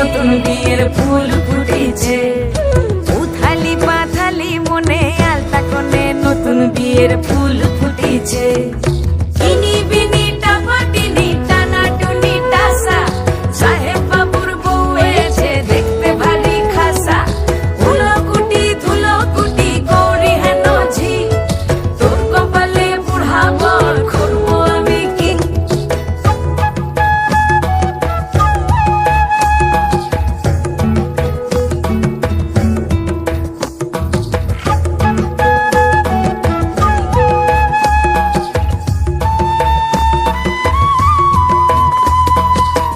নতুন বিয়ের ফুল ফুটিছে।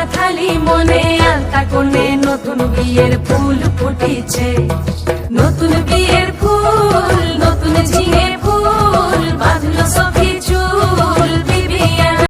পাথালি মনে আলতা কোণে নতুন বিয়ের ফুল ফুটিছে। নতুন বিয়ে